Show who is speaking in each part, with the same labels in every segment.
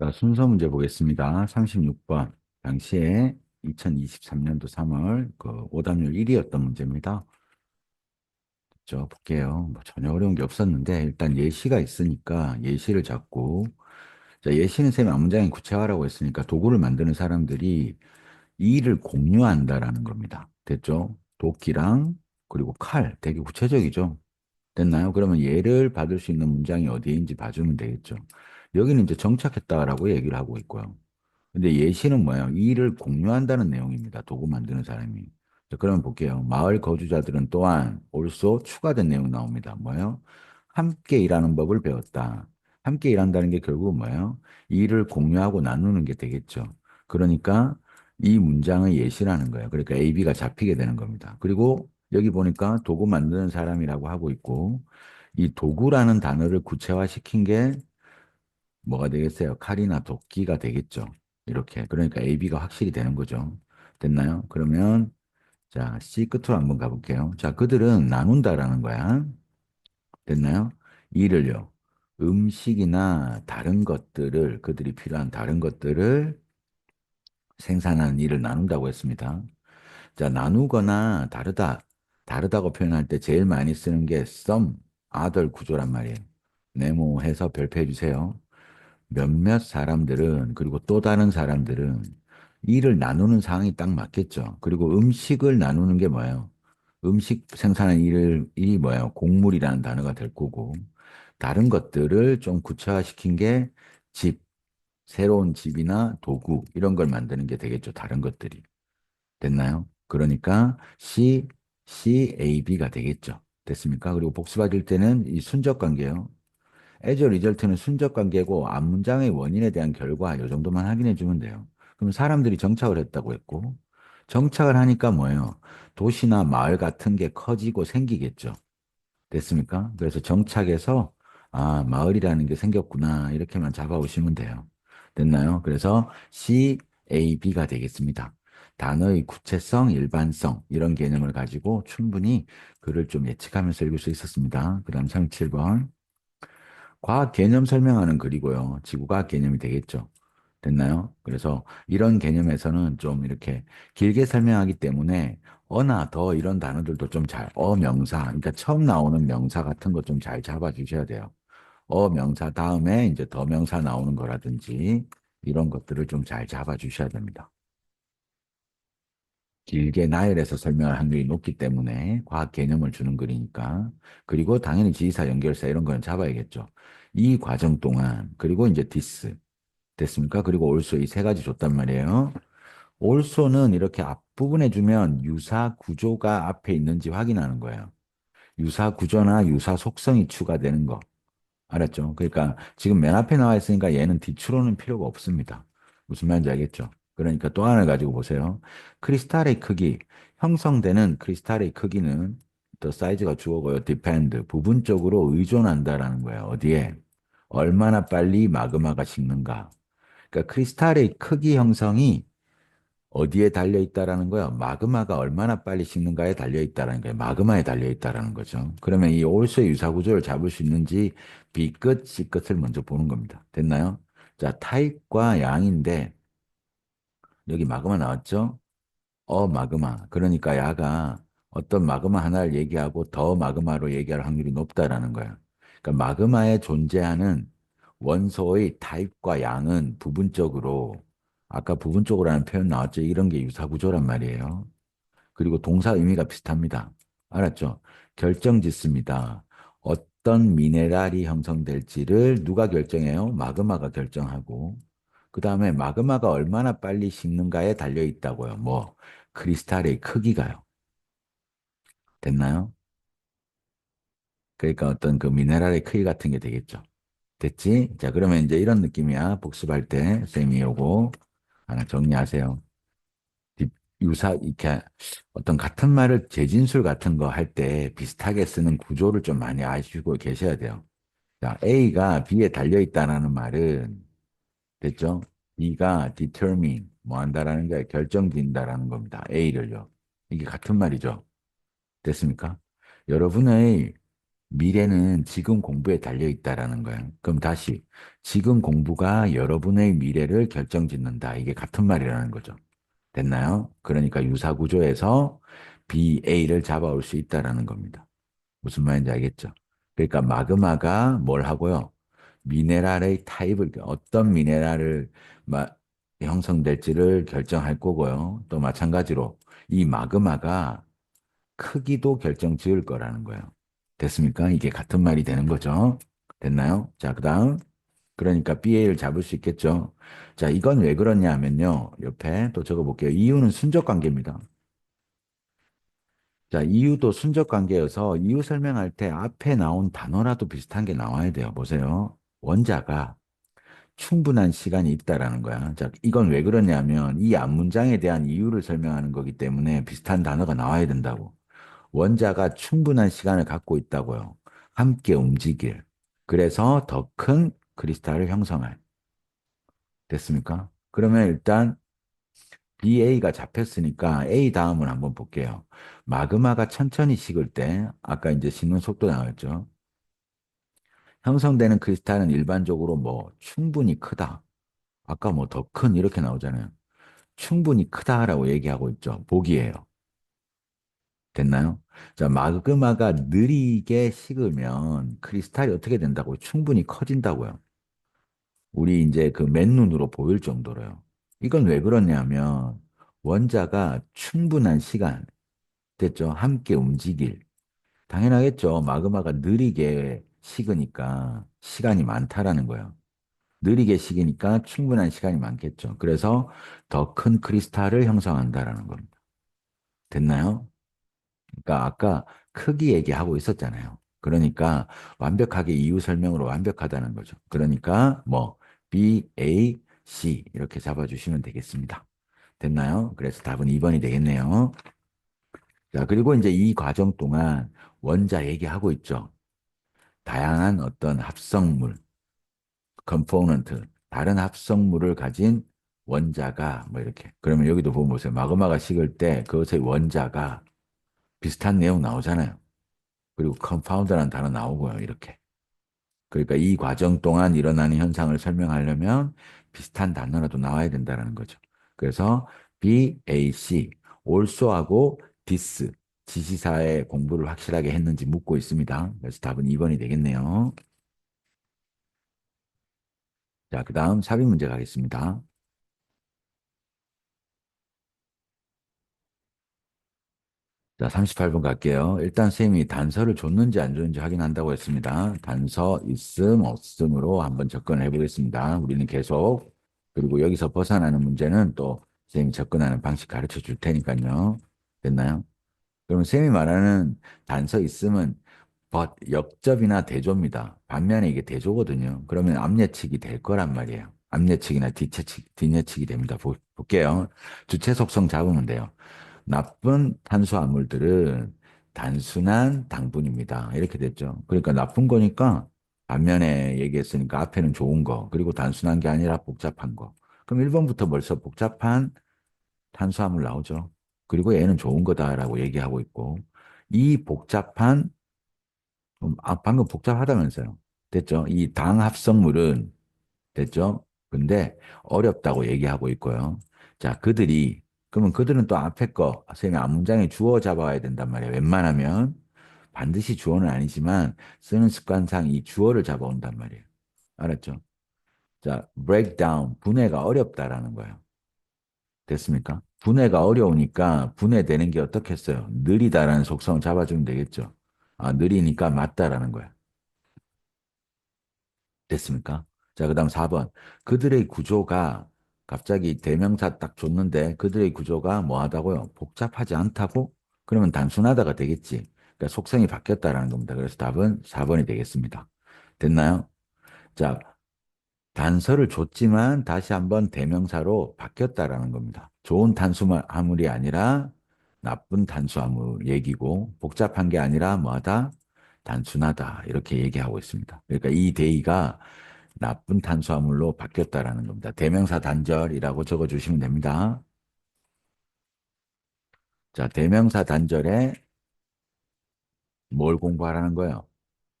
Speaker 1: 자, 순서 문제 보겠습니다. 36번. 당시에 2023년도 3월 그 오답률 1위였던 문제입니다. 저 볼게요. 뭐 전혀 어려운 게 없었는데 일단 예시가 있으니까 예시를 잡고 자, 예시는 쌤이 앞문장에 구체화라고 했으니까 도구를 만드는 사람들이 이 일을 공유한다라는 겁니다. 됐죠? 도끼랑 그리고 칼 되게 구체적이죠. 됐나요? 그러면 예를 받을 수 있는 문장이 어디인지 봐주면 되겠죠. 여기는 이제 정착했다라고 얘기를 하고 있고요. 근데 예시는 뭐예요? 이 일을 공유한다는 내용입니다. 도구 만드는 사람이. 자, 그러면 볼게요. 마을 거주자들은 또한 also 추가된 내용 나옵니다. 뭐예요? 함께 일하는 법을 배웠다. 함께 일한다는 게 결국 뭐예요? 이 일을 공유하고 나누는 게 되겠죠. 그러니까 이 문장의 예시라는 거예요. 그러니까 A, B가 잡히게 되는 겁니다. 그리고 여기 보니까 도구 만드는 사람이라고 하고 있고 이 도구라는 단어를 구체화시킨 게 뭐가 되겠어요? 칼이나 도끼가 되겠죠. 이렇게. 그러니까 A, B가 확실히 되는 거죠. 됐나요? 그러면 자, C 끝으로 한번 가볼게요. 자, 그들은 나눈다라는 거야. 됐나요? 이를요. 음식이나 다른 것들을 그들이 필요한 다른 것들을 생산하는 일을 나눈다고 했습니다. 자, 나누거나 다르다. 다르다고 표현할 때 제일 많이 쓰는 게 some, other 구조란 말이에요. 네모해서 별표해 주세요. 몇몇 사람들은 그리고 또 다른 사람들은 일을 나누는 상황이 딱 맞겠죠. 그리고 음식을 나누는 게 뭐예요? 음식 생산하는 일을 일이 뭐예요? 곡물이라는 단어가 될 거고 다른 것들을 좀 구체화시킨 게 집, 새로운 집이나 도구 이런 걸 만드는 게 되겠죠. 다른 것들이 됐나요? 그러니까 C, C, A, B가 되겠죠. 됐습니까? 그리고 복수 받을 때는 이 순적 관계요. A result는 순적 관계고 앞 문장의 원인에 대한 결과 이 정도만 확인해 주면 돼요. 그럼 사람들이 정착을 했다고 했고 정착을 하니까 뭐예요? 도시나 마을 같은 게 커지고 생기겠죠. 됐습니까? 그래서 정착해서 아 마을이라는 게 생겼구나 이렇게만 잡아오시면 돼요. 됐나요? 그래서 C, A, B가 되겠습니다. 단어의 구체성, 일반성 이런 개념을 가지고 충분히 글을 좀 예측하면서 읽을 수 있었습니다. 그 다음 37번 과학 개념 설명하는 글이고요. 지구과학 개념이 되겠죠. 됐나요? 그래서 이런 개념에서는 좀 이렇게 길게 설명하기 때문에 어나 더 이런 단어들도 좀 잘, 어 명사, 그러니까 처음 나오는 명사 같은 거 좀 잘 잡아 주셔야 돼요. 어 명사 다음에 이제 더 명사 나오는 거라든지 이런 것들을 좀 잘 잡아 주셔야 됩니다. 길게 나열해서 설명할 확률이 높기 때문에 과학 개념을 주는 글이니까 그리고 당연히 지시사 연결사 이런 거는 잡아야겠죠. 이 과정 동안 그리고 이제 디스 됐습니까? 그리고 올소 이 세 가지 줬단 말이에요. 올소는 이렇게 앞부분에 주면 유사 구조가 앞에 있는지 확인하는 거예요. 유사 구조나 유사 속성이 추가되는 거. 알았죠? 그러니까 지금 맨 앞에 나와 있으니까 얘는 뒤추로는 필요가 없습니다. 무슨 말인지 알겠죠? 그러니까 또 하나를 가지고 보세요. 크리스탈의 크기, 형성되는 크리스탈의 크기는 또 사이즈가 주어고요. depend, 부분적으로 의존한다라는 거예요. 어디에? 얼마나 빨리 마그마가 식는가. 그러니까 크리스탈의 크기 형성이 어디에 달려 있다라는 거야? 마그마가 얼마나 빨리 식는가에 달려 있다라는 거예요. 마그마에 달려 있다라는 거죠. 그러면 이 올소의 유사 구조를 잡을 수 있는지 B 끝, C 끝을 먼저 보는 겁니다. 됐나요? 자, 타입과 양인데 여기 마그마 나왔죠? 어 마그마. 그러니까 야가 어떤 마그마 하나를 얘기하고 더 마그마로 얘기할 확률이 높다라는 거야. 그러니까 마그마에 존재하는 원소의 타입과 양은 부분적으로 아까 부분적으로라는 표현 나왔죠. 이런 게 유사구조란 말이에요. 그리고 동사 의미가 비슷합니다. 알았죠? 결정 짓습니다. 어떤 미네랄이 형성될지를 누가 결정해요? 마그마가 결정하고 그 다음에 마그마가 얼마나 빨리 식는가에 달려 있다고요. 뭐 크리스탈의 크기가요. 됐나요? 그러니까 어떤 그 미네랄의 크기 같은 게 되겠죠. 됐지? 자, 그러면 이제 이런 느낌이야. 복습할 때 쌤이 요거 하나 정리하세요. 딥- 유사 이렇게 어떤 같은 말을 재진술 같은 거 할 때 비슷하게 쓰는 구조를 좀 많이 아시고 계셔야 돼요. 자, A가 B에 달려 있다라는 말은 됐죠? B가 determine 뭐 한다라는 게 결정짓는다라는 겁니다. A를요. 이게 같은 말이죠. 됐습니까? 여러분의 미래는 지금 공부에 달려 있다라는 거예요. 그럼 다시 지금 공부가 여러분의 미래를 결정짓는다. 이게 같은 말이라는 거죠. 됐나요? 그러니까 유사 구조에서 BA를 잡아올 수 있다라는 겁니다. 무슨 말인지 알겠죠? 그러니까 마그마가 뭘 하고요? 미네랄의 타입을 어떤 미네랄을 마- 형성될지를 결정할 거고요. 또 마찬가지로 이 마그마가 크기도 결정 지을 거라는 거예요. 됐습니까? 이게 같은 말이 되는 거죠. 됐나요? 자, 그 다음 그러니까 BA를 잡을 수 있겠죠. 자, 이건 왜 그러냐면요. 옆에 또 적어 볼게요. 이유는 순적 관계입니다. 자, 이유도 순적 관계여서 이유 설명할 때 앞에 나온 단어라도 비슷한 게 나와야 돼요. 보세요. 원자가 충분한 시간이 있다라는 거야. 자, 이건 왜 그러냐면 이 앞문장에 대한 이유를 설명하는 거기 때문에 비슷한 단어가 나와야 된다고. 원자가 충분한 시간을 갖고 있다고요. 함께 움직일. 그래서 더 큰 크리스탈을 형성할. 됐습니까? 그러면 일단 BA가 잡혔으니까 A 다음을 한번 볼게요. 마그마가 천천히 식을 때, 아까 이제 식는 속도 나왔죠. 형성되는 크리스탈은 일반적으로 뭐 충분히 크다. 아까 뭐 더 큰 이렇게 나오잖아요. 충분히 크다라고 얘기하고 있죠. 보기예요. 됐나요? 자, 마그마가 느리게 식으면 크리스탈이 어떻게 된다고요? 충분히 커진다고요. 우리 이제 그 맨눈으로 보일 정도로요. 이건 왜 그러냐면 원자가 충분한 시간, 됐죠? 함께 움직일. 당연하겠죠. 마그마가 느리게 식으니까 시간이 많다라는 거예요. 느리게 식으니까 충분한 시간이 많겠죠. 그래서 더 큰 크리스탈을 형성한다라는 겁니다. 됐나요? 그러니까 아까 크기 얘기하고 있었잖아요. 그러니까 완벽하게 이유 설명으로 완벽하다는 거죠. 그러니까 뭐 B, A, C 이렇게 잡아주시면 되겠습니다. 됐나요? 그래서 답은 2번이 되겠네요. 자, 그리고 이제 이 과정 동안 원자 얘기하고 있죠. 다양한 어떤 합성물, 컴포넌트, 다른 합성물을 가진 원자가 뭐 이렇게. 그러면 여기도 보면 보세요. 마그마가 식을 때 그것의 원자가 비슷한 내용 나오잖아요. 그리고 컴파운드라는 단어 나오고요. 이렇게. 그러니까 이 과정 동안 일어나는 현상을 설명하려면 비슷한 단어라도 나와야 된다는 거죠. 그래서 B, A, C, also하고 this 지시사의 공부를 확실하게 했는지 묻고 있습니다. 그래서 답은 2번이 되겠네요. 자, 그 다음 삽입 문제 가겠습니다. 자, 38번 갈게요. 일단 쌤이 단서를 줬는지 안 줬는지 확인한다고 했습니다. 단서 있음, 없음으로 한번 접근을 해보겠습니다. 우리는 계속, 그리고 여기서 벗어나는 문제는 또 쌤이 접근하는 방식 가르쳐 줄 테니까요. 됐나요? 그럼 쌤이 말하는 단서 but, 역접이나 대조입니다. 반면에 이게 대조거든요. 그러면 앞예측이 될 거란 말이에요. 앞예측이나 뒷예측, 뒷예측이 됩니다. 보, 볼게요. 주체 속성 잡으면 돼요. 나쁜 탄수화물들은 단순한 당분입니다. 이렇게 됐죠. 그러니까 나쁜 거니까 반면에 얘기했으니까 앞에는 좋은 거, 그리고 단순한 게 아니라 복잡한 거. 그럼 1번부터 벌써 복잡한 탄수화물 나오죠. 그리고 얘는 좋은 거다라고 얘기하고 있고, 이 복잡한, 음, 아, 방금 복잡하다면서요. 됐죠? 이 당 합성물은 됐죠? 근데 어렵다고 얘기하고 있고요. 자, 그들이 그러면 그들은 또 앞에 거, 선생님이 앞문장에 주어 잡아야 된단 말이에요. 웬만하면 반드시 주어는 아니지만 쓰는 습관상 이 주어를 잡아온단 말이에요. 알았죠? 자, break down, 분해가 어렵다라는 거예요. 됐습니까? 분해가 어려우니까 분해되는 게 어떻겠어요? 느리다라는 속성을 잡아주면 되겠죠. 아, 느리니까 맞다라는 거야. 됐습니까? 자, 그 다음 4번. 그들의 구조가 갑자기 대명사 딱 줬는데 그들의 구조가 뭐 하다고요? 복잡하지 않다고? 그러면 단순하다가 되겠지. 그러니까 속성이 바뀌었다라는 겁니다. 그래서 답은 4번이 되겠습니다. 됐나요? 자, 단서를 줬지만 다시 한번 대명사로 바뀌었다라는 겁니다. 좋은 탄수화물이 아니라 나쁜 탄수화물 얘기고 복잡한 게 아니라 뭐하다? 단순하다. 이렇게 얘기하고 있습니다. 그러니까 이 대의가 나쁜 탄수화물로 바뀌었다라는 겁니다. 대명사 단절이라고 적어주시면 됩니다. 자, 대명사 단절에 뭘 공부하라는 거예요?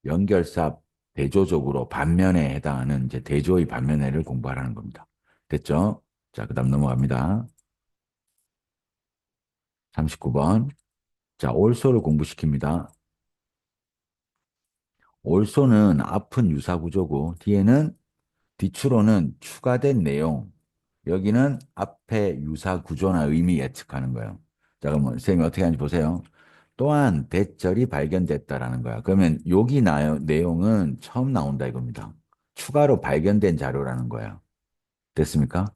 Speaker 1: 연결사 대조적으로 반면에 해당하는 이제 대조의 반면에를 공부하라는 겁니다. 됐죠? 자, 그 다음 넘어갑니다. 39번. 자, 올소를 공부시킵니다. 올소는 앞은 유사구조고 뒤에는 뒤추로는 추가된 내용. 여기는 앞에 유사구조나 의미 예측하는 거예요. 자, 그러면 선생님이 어떻게 하는지 보세요. 또한 대절이 발견됐다라는 거야. 그러면 여기 나, 내용은 처음 나온다 이겁니다. 추가로 발견된 자료라는 거야. 됐습니까?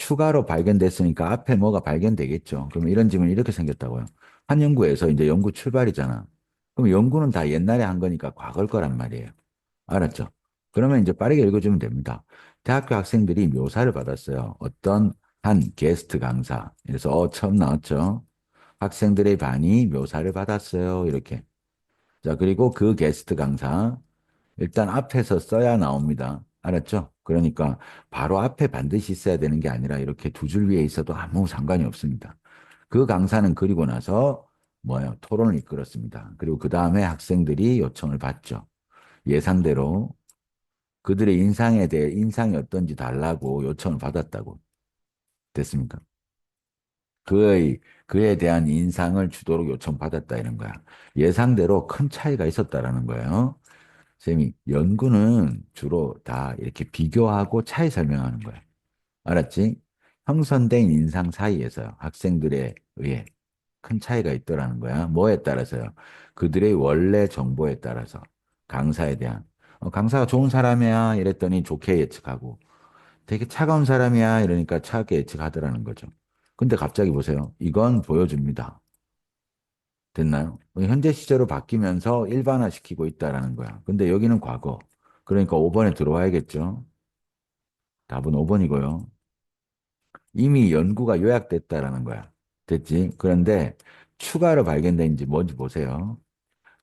Speaker 1: 추가로 발견됐으니까 앞에 뭐가 발견되겠죠. 그럼 이런 질문이 이렇게 생겼다고요. 한 연구에서 이제 연구 출발이잖아. 그럼 연구는 다 옛날에 한 거니까 과거일 거란 말이에요. 알았죠? 그러면 이제 빠르게 읽어주면 됩니다. 대학교 학생들이 묘사를 받았어요. 어떤 한 게스트 강사. 그래서 어, 처음 나왔죠. 학생들의 반이 묘사를 받았어요. 이렇게. 자, 그리고 그 게스트 강사. 일단 앞에서 써야 나옵니다. 알았죠? 그러니까 바로 앞에 반드시 있어야 되는 게 아니라 이렇게 두 줄 위에 있어도 아무 상관이 없습니다. 그 강사는 그리고 나서 뭐예요? 토론을 이끌었습니다. 그리고 그 다음에 학생들이 요청을 받죠. 예상대로 그들의 인상에 대해 인상이 어떤지 달라고 요청을 받았다고. 됐습니까? 그의, 그에 대한 인상을 주도록 요청받았다 이런 거야. 예상대로 큰 차이가 있었다라는 거예요. 쌤이 연구는 주로 다 이렇게 비교하고 차이 설명하는 거야. 알았지? 형성된 인상 사이에서 학생들에 의해 큰 차이가 있더라는 거야. 뭐에 따라서요? 그들의 원래 정보에 따라서 강사에 대한 어, 강사가 좋은 사람이야 이랬더니 좋게 예측하고 되게 차가운 사람이야 이러니까 차갑게 예측하더라는 거죠. 근데 갑자기 보세요. 이건 보여줍니다. 됐나요? 현재 시제로 바뀌면서 일반화시키고 있다라는 거야. 근데 여기는 과거. 그러니까 5번에 들어와야겠죠. 답은 5번이고요. 이미 연구가 요약됐다라는 거야. 됐지? 그런데 추가로 발견된지 뭔지 보세요.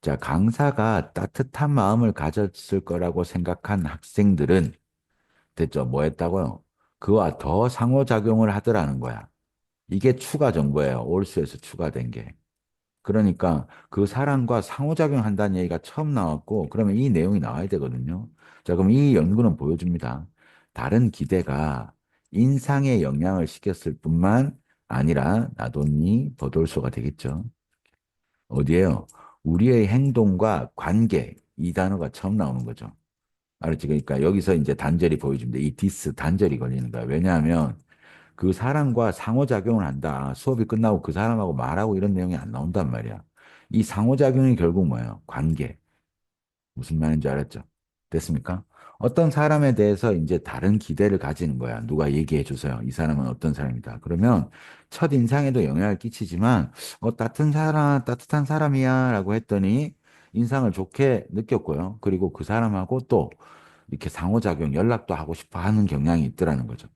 Speaker 1: 자, 강사가 따뜻한 마음을 가졌을 거라고 생각한 학생들은 됐죠? 뭐 했다고요? 그와 더 상호작용을 하더라는 거야. 이게 추가 정보예요. 올수에서 추가된 게. 그러니까 그 사람과 상호작용 한다는 얘기가 처음 나왔고, 그러면 이 내용이 나와야 되거든요. 자, 그럼 이 연구는 보여줍니다. 다른 기대가 인상에 영향을 시켰을 뿐만 아니라 나돈니 버돌소가 되겠죠. 어디에요? 우리의 행동과 관계, 이 단어가 처음 나오는 거죠. 알았지? 그러니까 여기서 이제 단절이 보여줍니다. 이 디스 단절이 걸리는 거야. 왜냐하면 그 사람과 상호작용을 한다. 수업이 끝나고 그 사람하고 말하고 이런 내용이 안 나온단 말이야. 이 상호작용이 결국 뭐예요? 관계. 무슨 말인지 알았죠? 됐습니까? 어떤 사람에 대해서 이제 다른 기대를 가지는 거야. 누가 얘기해 주세요. 이 사람은 어떤 사람이다. 그러면 첫 인상에도 영향을 끼치지만, 어, 따뜻한 사람, 따뜻한 사람이야. 라고 했더니 인상을 좋게 느꼈고요. 그리고 그 사람하고 또 이렇게 상호작용, 연락도 하고 싶어 하는 경향이 있더라는 거죠.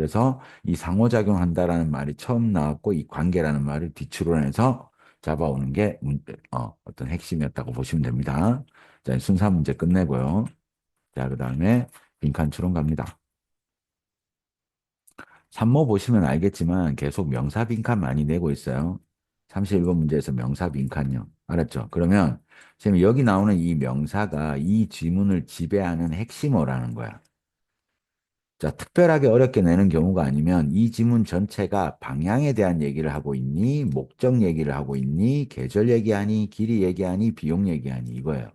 Speaker 1: 그래서 이 상호작용한다라는 말이 처음 나왔고 이 관계라는 말을 뒤추론해서 잡아오는 게 문, 어, 어떤 핵심이었다고 보시면 됩니다. 자, 순사 문제 끝내고요. 자, 그 다음에 빈칸 추론 갑니다. 산모 보시면 알겠지만 계속 명사 빈칸 많이 내고 있어요. 31번 문제에서 명사 빈칸요. 알았죠? 그러면 지금 여기 나오는 이 명사가 이 지문을 지배하는 핵심어라는 거야. 자, 특별하게 어렵게 내는 경우가 아니면 이 지문 전체가 방향에 대한 얘기를 하고 있니? 목적 얘기를 하고 있니? 계절 얘기하니? 길이 얘기하니? 비용 얘기하니? 이거예요.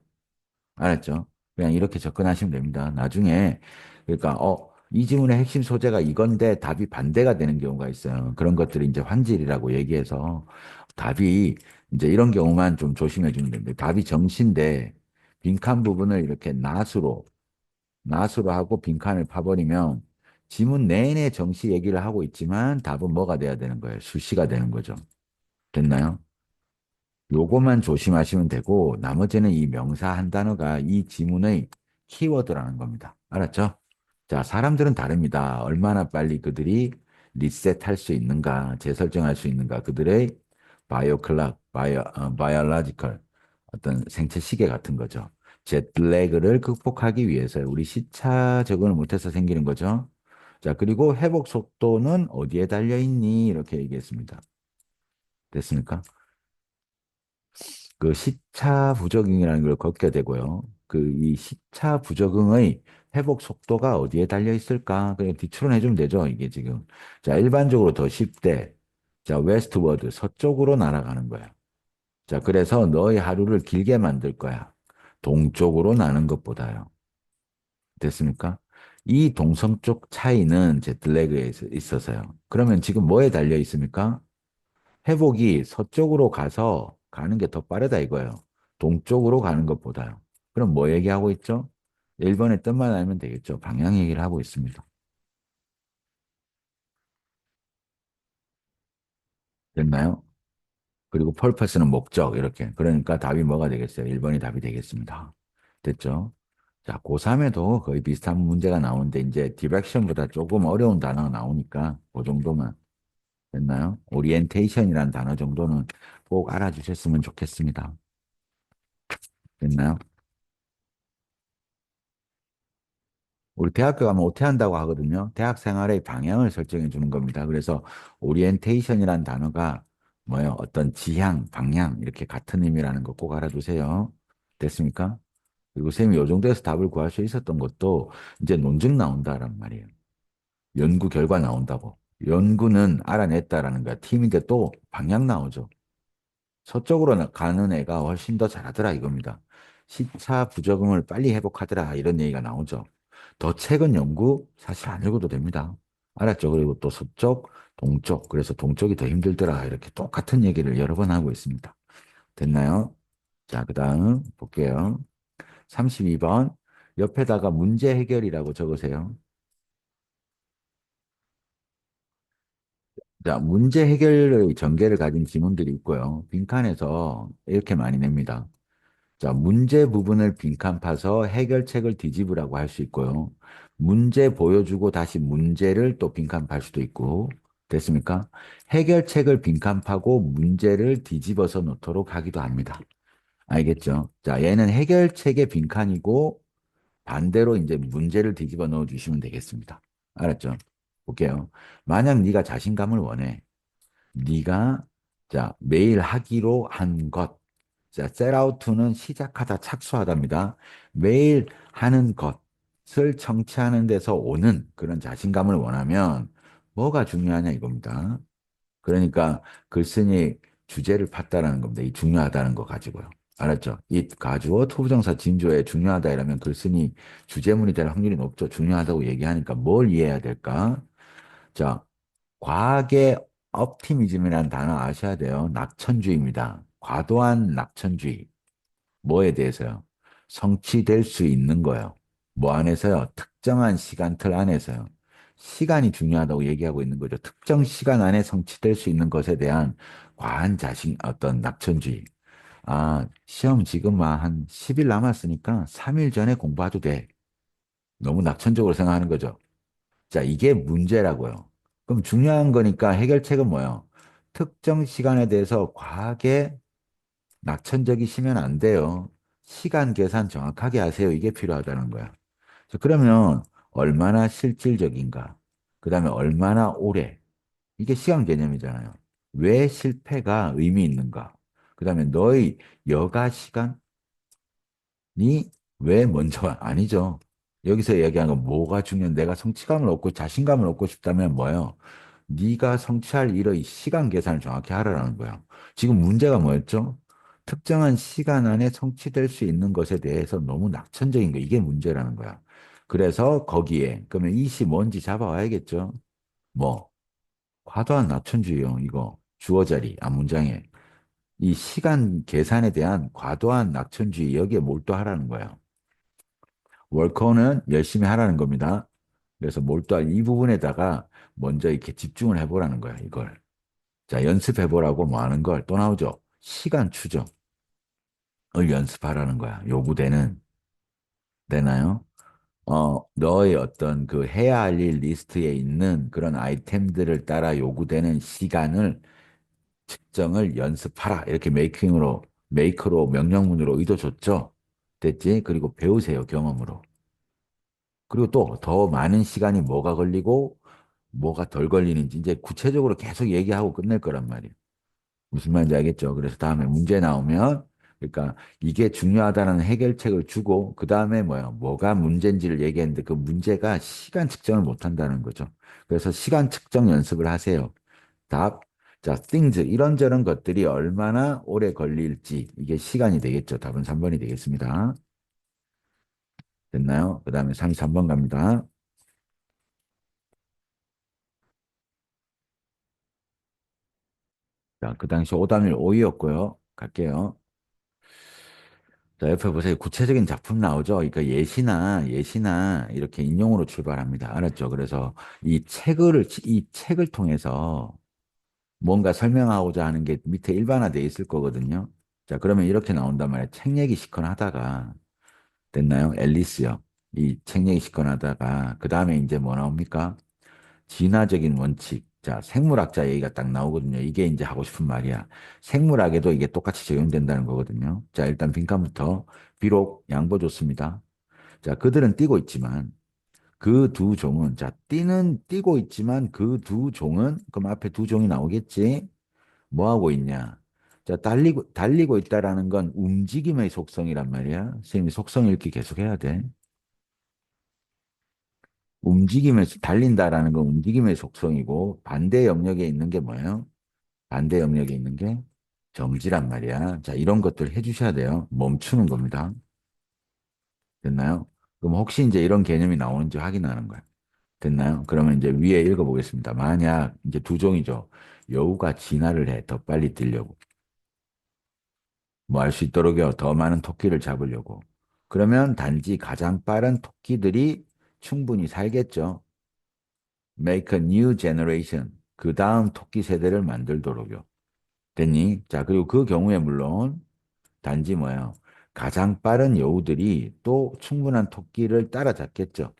Speaker 1: 알았죠? 그냥 이렇게 접근하시면 됩니다. 나중에, 그러니까, 어, 이 지문의 핵심 소재가 이건데 답이 반대가 되는 경우가 있어요. 그런 것들이 이제 환질이라고 얘기해서 답이 이제 이런 경우만 좀 조심해 주면 됩니다. 답이 정시인데 빈칸 부분을 이렇게 낫으로 낫으로 하고 빈칸을 파버리면 지문 내내 정시 얘기를 하고 있지만 답은 뭐가 돼야 되는 거예요? 수시가 되는 거죠. 됐나요? 요거만 조심하시면 되고 나머지는 이 명사 한 단어가 이 지문의 키워드라는 겁니다. 알았죠? 자, 사람들은 다릅니다. 얼마나 빨리 그들이 리셋할 수 있는가, 재설정할 수 있는가, 그들의 바이오 클락, 바이오, 어, 바이올로지컬 어떤 생체 시계 같은 거죠. 제트래그를 극복하기 위해서 우리 시차 적응을 못해서 생기는 거죠. 자, 그리고 회복 속도는 어디에 달려 있니? 이렇게 얘기했습니다. 됐습니까? 그 시차 부적응이라는 걸 걷게 되고요. 그 이 시차 부적응의 회복 속도가 어디에 달려 있을까? 그냥 뒤추론해 주면 되죠, 이게 지금. 자, 일반적으로 더 쉽대. 자, 웨스트워드, 서쪽으로 날아가는 거야. 자, 그래서 너의 하루를 길게 만들 거야. 동쪽으로 나는 것보다요. 됐습니까? 이 동성적 차이는 있- 있어서요. 그러면 지금 뭐에 달려 있습니까? 회복이 서쪽으로 가서 가는 게 더 빠르다 이거예요. 동쪽으로 가는 것보다요. 그럼 뭐 얘기하고 있죠? 1번의 뜻만 알면 되겠죠. 방향 얘기를 하고 있습니다. 됐나요? 그리고 펄퍼스는 목적 이렇게. 그러니까 답이 뭐가 되겠어요? 1번이 답이 되겠습니다. 됐죠? 자, 고3에도 거의 비슷한 문제가 나오는데 이제 디렉션보다 조금 어려운 단어가 나오니까 그 정도만 됐나요? 오리엔테이션이라는 단어 정도는 꼭 알아주셨으면 좋겠습니다. 됐나요? 우리 대학교 가면 오퇴한다고 하거든요. 대학 생활의 방향을 설정해 주는 겁니다. 그래서 오리엔테이션이라는 단어가 뭐예요? 어떤 지향, 방향 이렇게 같은 의미라는 거 꼭 알아두세요. 됐습니까? 그리고 쌤이 요 정도에서 답을 구할 수 있었던 것도 이제 논증 나온다란 말이에요. 연구 결과 나온다고. 연구는 알아냈다라는 거야. 팀인데 또 방향 나오죠. 서쪽으로 나- 가는 애가 훨씬 더 잘하더라 이겁니다. 시차 부적응을 빨리 회복하더라 이런 얘기가 나오죠. 더 최근 연구 사실 안 읽어도 됩니다. 알았죠? 그리고 또 서쪽, 동쪽. 그래서 동쪽이 더 힘들더라. 이렇게 똑같은 얘기를 여러 번 하고 있습니다. 됐나요? 자, 그 다음 볼게요. 32번. 옆에다가 문제 해결이라고 적으세요. 자, 문제 해결의 전개를 가진 지문들이 있고요. 빈칸에서 이렇게 많이 냅니다. 자, 문제 부분을 빈칸 파서 해결책을 뒤집으라고 할 수 있고요. 문제 보여주고 다시 문제를 또 빈칸 팔 수도 있고. 됐습니까? 해결책을 빈칸 파고 문제를 뒤집어서 놓도록 하기도 합니다. 알겠죠? 자, 얘는 해결책의 빈칸이고 반대로 이제 문제를 뒤집어 넣어 주시면 되겠습니다. 알았죠? 볼게요. 만약 네가 자신감을 원해. 네가 자, 매일 하기로 한 것. 자, to는 시작하다, 착수하다입니다. 매일 하는 것을 성취하는 데서 오는 그런 자신감을 원하면 뭐가 중요하냐 이겁니다. 그러니까 글쓴이 주제를 팠다라는 겁니다. 이 중요하다는 거 가지고요. 알았죠? 이 가주어 투부정사 진주에 중요하다 이러면 글쓴이 주제문이 될 확률이 높죠. 중요하다고 얘기하니까 뭘 이해해야 될까? 자, 과학의 optimism이라는 단어 아셔야 돼요. 낙천주의입니다. 과도한 낙천주의. 뭐에 대해서요? 성취될 수 있는 거요. 뭐 안에서요? 특정한 시간틀 안에서요. 시간이 중요하다고 얘기하고 있는 거죠. 특정 시간 안에 성취될 수 있는 것에 대한 과한 자신, 어떤 낙천주의. 아, 시험 지금 한 10일 남았으니까 3일 전에 공부해도 돼. 너무 낙천적으로 생각하는 거죠. 자, 이게 문제라고요. 그럼 중요한 거니까 해결책은 뭐예요? 특정 시간에 대해서 과하게 낙천적이시면 안 돼요. 시간 계산 정확하게 하세요. 이게 필요하다는 거야. 자, 그러면 얼마나 실질적인가? 그 다음에 얼마나 오래? 이게 시간 개념이잖아요. 왜 실패가 의미 있는가? 그 다음에 너의 여가 시간이 왜 먼저 와? 아니죠. 여기서 얘기하는 건 뭐가 중요한 내가 성취감을 얻고 자신감을 얻고 싶다면 뭐예요? 네가 성취할 일의 시간 계산을 정확히 하라는 거야. 지금 문제가 뭐였죠? 특정한 시간 안에 성취될 수 있는 것에 대해서 너무 낙천적인 거 이게 문제라는 거야. 그래서 거기에 그러면 이시 뭔지 잡아와야겠죠. 뭐 과도한 낙천주의요. 이거 주어 자리 앞 문장에 이 시간 계산에 대한 과도한 낙천주의 여기에 몰두하라는 거예요. 월커는 열심히 하라는 겁니다. 그래서 몰두할 이 부분에다가 먼저 이렇게 집중을 해보라는 거야, 이걸. 자, 연습해보라고 뭐 하는 걸 또 나오죠. 시간 추정을 연습하라는 거야. 요구되는. 되나요? 어, 너의 어떤 그 해야 할 일 리스트에 있는 그런 아이템들을 따라 요구되는 시간을 측정을 연습하라. 이렇게 메이킹으로, 메이크로 명령문으로 의도 줬죠. 됐지? 그리고 배우세요, 경험으로. 그리고 또 더 많은 시간이 뭐가 걸리고 뭐가 덜 걸리는지 이제 구체적으로 계속 얘기하고 끝낼 거란 말이에요. 무슨 말인지 알겠죠? 그래서 다음에 문제 나오면 그러니까 이게 중요하다는 해결책을 주고 그 다음에 뭐야 뭐가 문제인지를 얘기했는데 그 문제가 시간 측정을 못 한다는 거죠. 그래서 시간 측정 연습을 하세요. 답. 자, things 이런저런 것들이 얼마나 오래 걸릴지 이게 시간이 되겠죠. 답은 3번이 되겠습니다. 됐나요? 그 다음에 33번 갑니다. 자, 그 당시 오답률 5위였고요. 갈게요. 자, 옆에 보세요. 구체적인 작품 나오죠? 그러니까 예시나, 예시나 이렇게 인용으로 출발합니다. 알았죠? 그래서 이 책을, 이 책을 통해서 뭔가 설명하고자 하는 게 밑에 일반화되어 있을 거거든요. 자, 그러면 이렇게 나온단 말이에요. 책 얘기 시컨 하다가, 됐나요? 앨리스요. 이 책 얘기 시컨 하다가, 그 다음에 이제 뭐 나옵니까? 진화적인 원칙. 자, 생물학자 얘기가 딱 나오거든요. 이게 이제 하고 싶은 말이야. 생물학에도 이게 똑같이 적용된다는 거거든요. 자, 일단 빈칸부터. 비록 양보 좋습니다. 자, 그들은 뛰고 있지만, 그 두 종은, 자, 뛰는, 뛰고 있지만 그 두 종은, 그럼 앞에 두 종이 나오겠지? 뭐 하고 있냐? 자, 달리고, 달리고 있다라는 건 움직임의 속성이란 말이야. 선생님이 속성 읽기 계속 해야 돼. 움직임에서 달린다라는 건 움직임의 속성이고 반대 영역에 있는 게 뭐예요? 반대 영역에 있는 게 정지란 말이야. 자, 이런 것들 해주셔야 돼요. 멈추는 겁니다. 됐나요? 그럼 혹시 이제 이런 개념이 나오는지 확인하는 거야. 됐나요? 그러면 이제 위에 읽어보겠습니다. 만약 이제 두 종이죠. 여우가 진화를 해. 더 빨리 뛰려고. 뭐 할 수 있도록요. 더 많은 토끼를 잡으려고. 그러면 단지 가장 빠른 토끼들이 충분히 살겠죠. Make a new generation. 그 다음 토끼 세대를 만들도록요. 됐니? 자, 그리고 그 경우에 물론 단지 뭐예요? 가장 빠른 여우들이 또 충분한 토끼를 따라잡겠죠.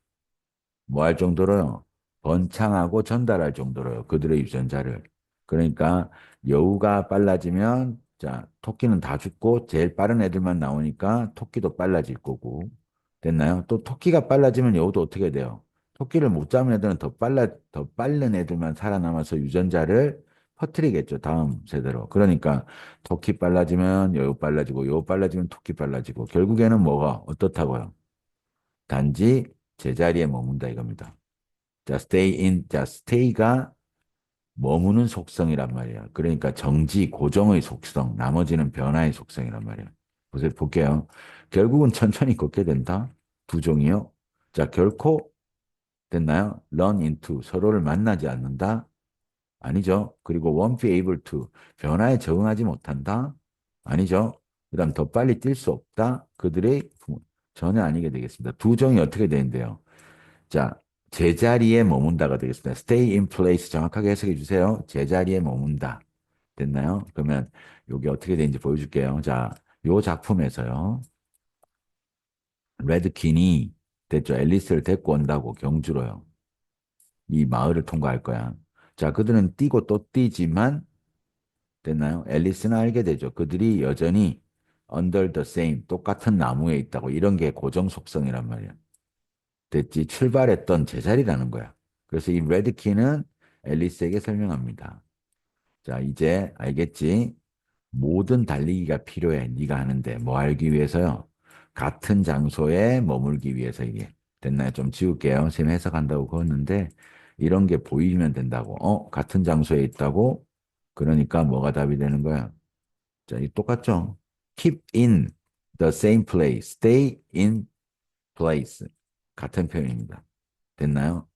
Speaker 1: 뭐 할 정도로요? 번창하고 전달할 정도로요. 그들의 유전자를. 그러니까 여우가 빨라지면 자, 토끼는 다 죽고 제일 빠른 애들만 나오니까 토끼도 빨라질 거고. 됐나요? 또 토끼가 빨라지면 여우도 어떻게 돼요? 토끼를 못 잡은 애들은 더 빨라, 더 빠른 애들만 살아남아서 유전자를 퍼뜨리겠죠. 다음 세대로. 그러니까 토끼 빨라지면 여우 빨라지고 여우 빨라지면 토끼 빨라지고 결국에는 뭐가 어떻다고요? 단지 제자리에 머문다 이겁니다. 자, stay in, 자, stay가 머무는 속성이란 말이에요. 그러니까 정지, 고정의 속성, 나머지는 변화의 속성이란 말이에요. 보세요, 볼게요. 결국은 천천히 걷게 된다. 두 종이요. 자, 결코 됐나요? run into, 서로를 만나지 않는다. 아니죠. 그리고 won't be able to, 변화에 적응하지 못한다. 아니죠. 그 다음 더 빨리 뛸 수 없다. 그들의. 전혀 아니게 되겠습니다. 두 종이 어떻게 되는데요? 자, 제자리에 머문다가 되겠습니다. stay in place 정확하게 해석해 주세요. 제자리에 머문다. 됐나요? 그러면 이게 어떻게 되는지 보여줄게요. 자, 요 작품에서요. 레드킨이 됐죠. 앨리스를 데리고 온다고 경주로요. 이 마을을 통과할 거야. 자, 그들은 뛰고 또 뛰지만 됐나요? 앨리스는 알게 되죠. 그들이 여전히 under the same 똑같은 나무에 있다고 이런 게 고정 속성이란 말이야. 됐지? 출발했던 제자리라는 거야. 그래서 이 레드키는 앨리스에게 설명합니다. 자, 이제 알겠지? 모든 달리기가 필요해. 네가 하는데 뭐 알기 위해서요? 같은 장소에 머물기 위해서 이게 됐나요? 좀 지울게요. 쌤 해석한다고 그었는데 이런 게 보이면 된다고. 어? 같은 장소에 있다고? 그러니까 뭐가 답이 되는 거야? 자, 이 똑같죠? keep in the same place. stay in place. 같은 표현입니다. 됐나요?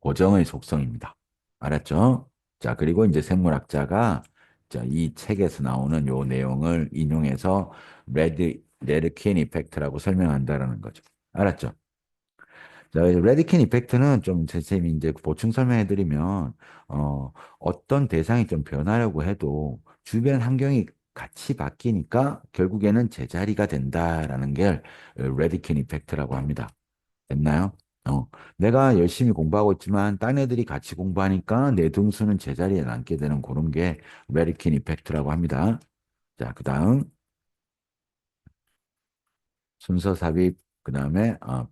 Speaker 1: 고정의 속성입니다. 알았죠? 자, 그리고 이제 생물학자가 자, 이 책에서 나오는 요 내용을 인용해서 레드, 레드킨 이펙트라고 설명한다라는 거죠. 알았죠? 자, 레드킨 이펙트는 좀 선생님이 이제 보충 설명해 드리면, 어, 어떤 대상이 좀 변하려고 해도 주변 환경이 같이 바뀌니까 결국에는 제자리가 된다라는 게 레드킨 이펙트라고 합니다. 됐나요? 어, 내가 열심히 공부하고 있지만 딴 애들이 같이 공부하니까 내 등수는 제자리에 남게 되는 그런 게 레드킨 이펙트라고 합니다. 자, 그 다음 순서 삽입, 그 다음에 어,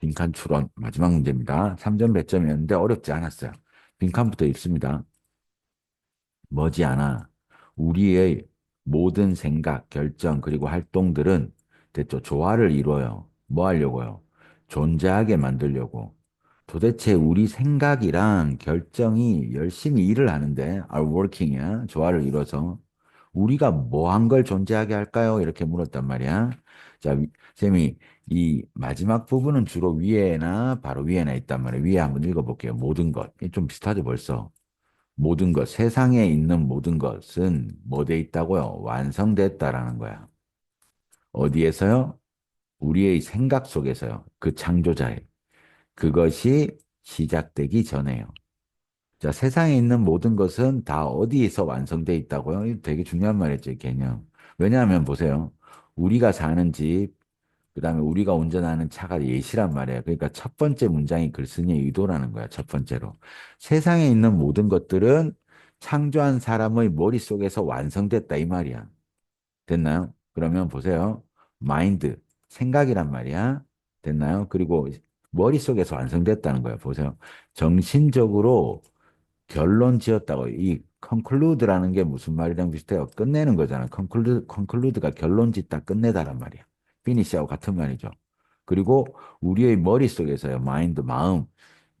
Speaker 1: 빈칸 추론 마지막 문제입니다. 3점 배점이었는데 어렵지 않았어요. 빈칸부터 읽습니다. 머지않아 우리의 모든 생각, 결정, 그리고 활동들은 됐죠. 조화를 이루어요. 뭐 하려고요? 존재하게 만들려고. 도대체 우리 생각이랑 결정이 열심히 일을 하는데, are working이야. 조화를 이뤄서. 우리가 뭐 한 걸 존재하게 할까요? 이렇게 물었단 말이야. 자, 위- 쌤이 이 마지막 부분은 주로 위에나 바로 위에나 있단 말이에요. 위에 한번 읽어볼게요. 모든 것. 좀 비슷하죠, 벌써. 모든 것, 세상에 있는 모든 것은 뭐 돼 있다고요? 완성됐다라는 거야. 어디에서요? 우리의 생각 속에서요. 그 창조자의. 그것이 시작되기 전에요. 자, 세상에 있는 모든 것은 다 어디에서 완성돼 있다고요? 되게 중요한 말이죠, 이 개념. 왜냐하면 보세요. 우리가 사는 집, 그 다음에 우리가 운전하는 차가 예시란 말이에요. 그러니까 첫 번째 문장이 글쓴이의 의도라는 거야. 첫 번째로. 세상에 있는 모든 것들은 창조한 사람의 머릿속에서 완성됐다 이 말이야. 됐나요? 그러면 보세요. 마인드, 생각이란 말이야. 됐나요? 그리고 머릿속에서 완성됐다는 거예요. 보세요. 정신적으로 결론 지었다고. 이 conclude라는 게 무슨 말이랑 비슷해요? 끝내는 거잖아. conclude, conclude가 결론 짓다 끝내다란 말이야. finish하고 같은 말이죠. 그리고 우리의 머릿속에서요. mind, 마음.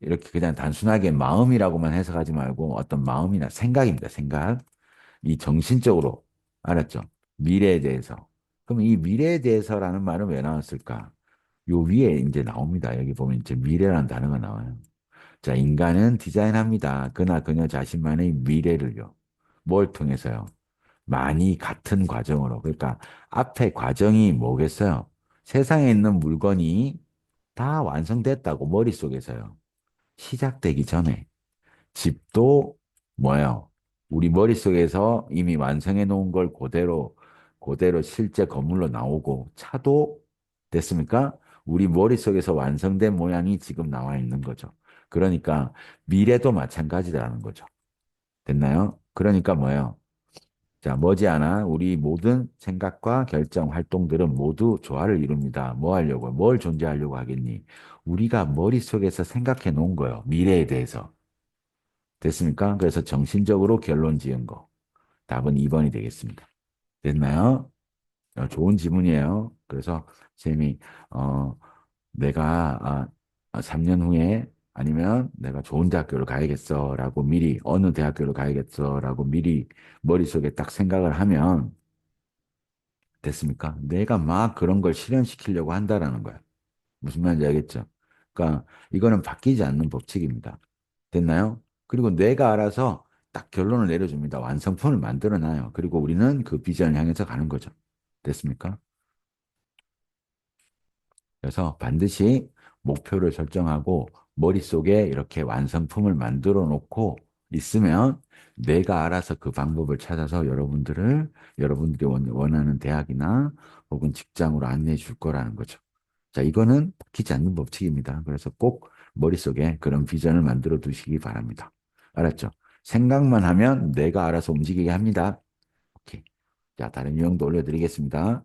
Speaker 1: 이렇게 그냥 단순하게 마음이라고만 해석하지 말고 어떤 마음이나 생각입니다. 생각. 이 정신적으로. 알았죠? 미래에 대해서. 그럼 이 미래에 대해서라는 말은 왜 나왔을까? 요 위에 이제 나옵니다. 여기 보면 이제 미래라는 단어가 나와요. 자, 인간은 디자인합니다. 그나 그녀 자신만의 미래를요. 뭘 통해서요? 많이 같은 과정으로. 그러니까 앞에 과정이 뭐겠어요? 세상에 있는 물건이 다 완성됐다고 머릿속에서요. 시작되기 전에. 집도 뭐예요? 우리 머릿속에서 이미 완성해 놓은 걸 그대로, 그대로 실제 건물로 나오고, 차도 됐습니까? 우리 머릿속에서 완성된 모양이 지금 나와 있는 거죠. 그러니까 미래도 마찬가지라는 거죠. 됐나요? 그러니까 뭐예요? 자, 머지않아 우리 모든 생각과 결정, 활동들은 모두 조화를 이룹니다. 뭐 하려고? 뭘 존재하려고 하겠니? 우리가 머릿속에서 생각해 놓은 거예요. 미래에 대해서. 됐습니까? 그래서 정신적으로 결론 지은 거. 답은 2번이 되겠습니다. 됐나요? 어, 좋은 지문이에요. 그래서 쌤이 어, 내가 아, 아, 3년 후에 아니면 내가 좋은 대학교를 가야겠어라고 미리 어느 대학교를 가야겠어라고 미리 머릿속에 딱 생각을 하면 됐습니까? 내가 막 그런 걸 실현시키려고 한다라는 거야. 무슨 말인지 알겠죠? 그러니까 이거는 바뀌지 않는 법칙입니다. 됐나요? 그리고 뇌가 알아서 딱 결론을 내려줍니다. 완성품을 만들어 놔요. 그리고 우리는 그 비전을 향해서 가는 거죠. 됐습니까? 그래서 반드시 목표를 설정하고 머릿속에 이렇게 완성품을 만들어 놓고 있으면 뇌가 알아서 그 방법을 찾아서 여러분들을 여러분들이 원- 원하는 대학이나 혹은 직장으로 안내해 줄 거라는 거죠. 자, 이거는 바뀌지 않는 법칙입니다. 그래서 꼭 머릿속에 그런 비전을 만들어 두시기 바랍니다. 알았죠? 생각만 하면 뇌가 알아서 움직이게 합니다. 오케이. 자, 다른 유형도 올려드리겠습니다.